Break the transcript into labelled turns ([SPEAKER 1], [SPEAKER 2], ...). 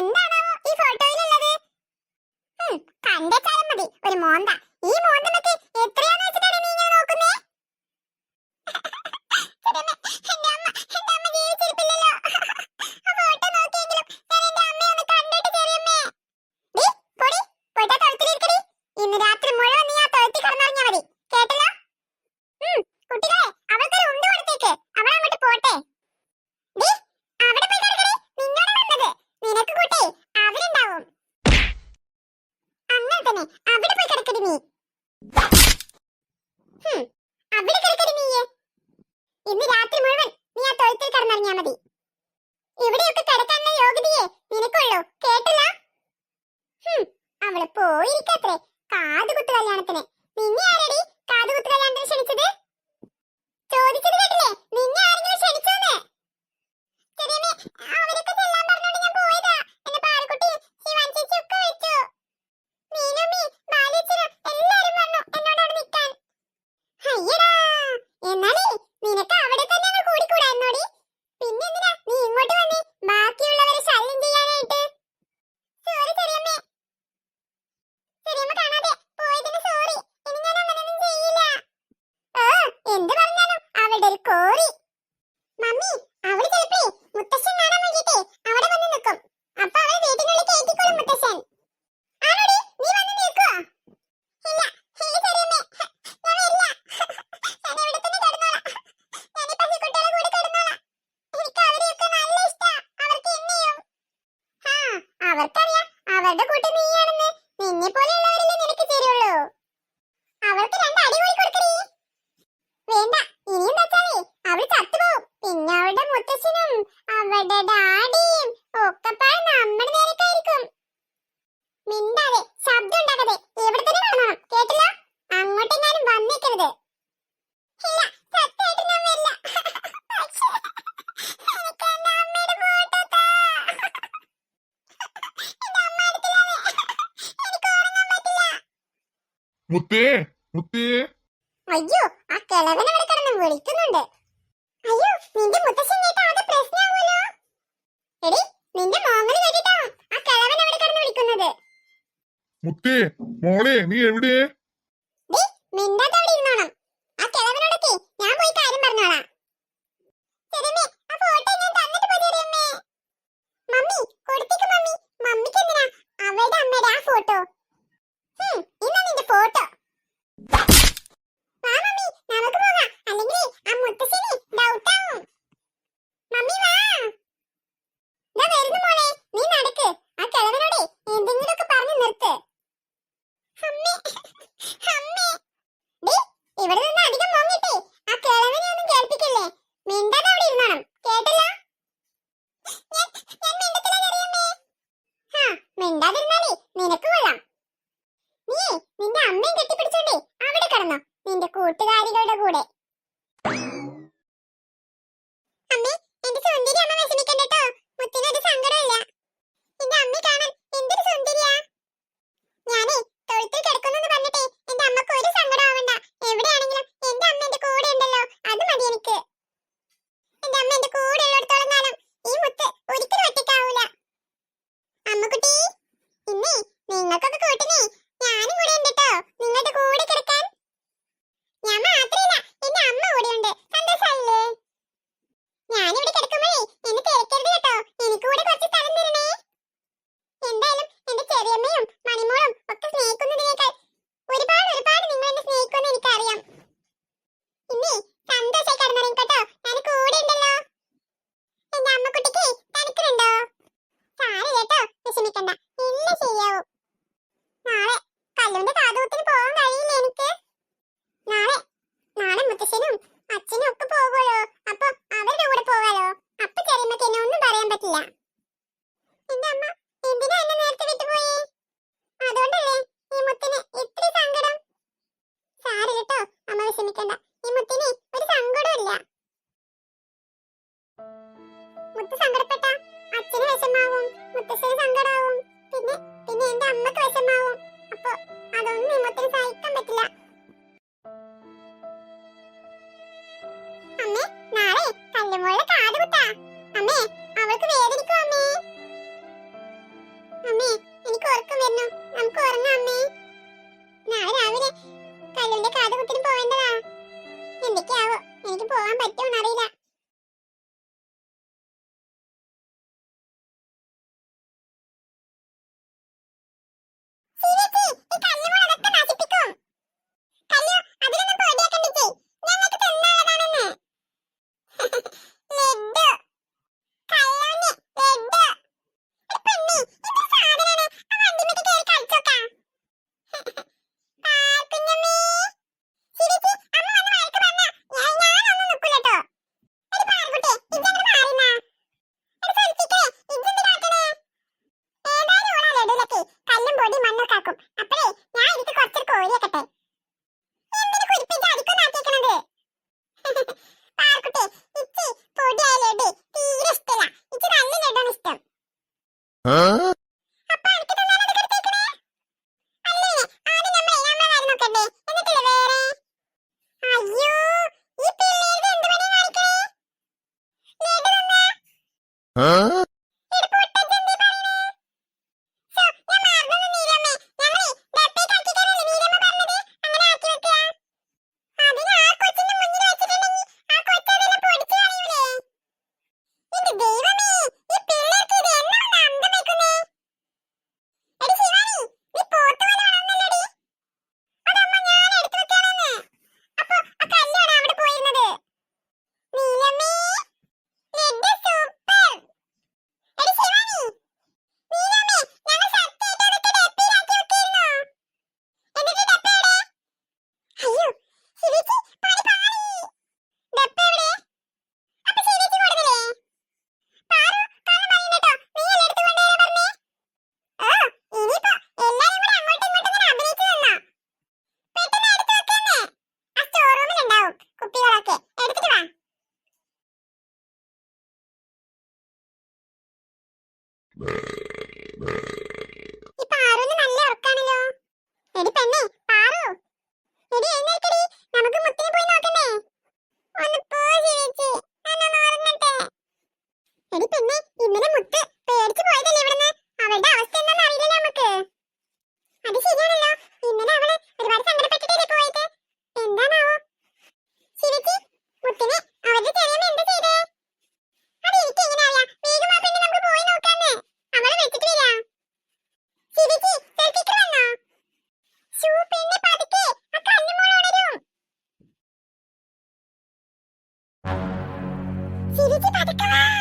[SPEAKER 1] എന്താണാവോ ഈ ഫോട്ടോയിലുള്ളത് കണ്ടേച്ചാലും മതി. ഒരു മോന്ത. അവർക്കറിയാം. അവരുടെ കൂട്ട് നീയാണെന്ന്. നിന്നെ പോലെയുള്ളവരല്ലേ നിനക്ക് ചേരുള്ളൂ. അവൾക്ക് രണ്ട് അടി കൂടി കൊടുക്കണേ. വേണ്ട ഇനിയും വെച്ചാലേ അവൾ ചത്തുപോകും പിന്നെ അവളുടെ മുത്തശ്ശനും അവളുടെ ഡാഡിയും ഒക്കെപ്പാടെ നമ്മുടെ നേരക്കായിരിക്കും മിണ്ട.
[SPEAKER 2] മുത്തേ മുത്തേ.
[SPEAKER 1] അയ്യോ ആ കിളവൻ അവിടെ കിടന്ന് വിളിക്കുന്നുണ്ട്. അയ്യോ നിന്റെ മുത്തശ്ശൻ കേട്ടാ ആകെ പ്രശ്നമാവുമല്ലോ എടി നിന്റെ മോങ്ങനെ കേട്ടിട്ടാ ആ കിളവൻ അവിടെ കിടന്ന് വിളിക്കുന്നത്.
[SPEAKER 2] മുത്തേ മോളെ നീ എവിടെ?
[SPEAKER 1] മിണ്ടാതെ അവിടെ ഇരുന്നോണം. മിണ്ടാതിരുന്നാലേ നിനക്ക് ನಕ್ಕೋಬೇಕು ಹೊಟ್ಟೆನಿ Huh? চিরিচি পাটিকালা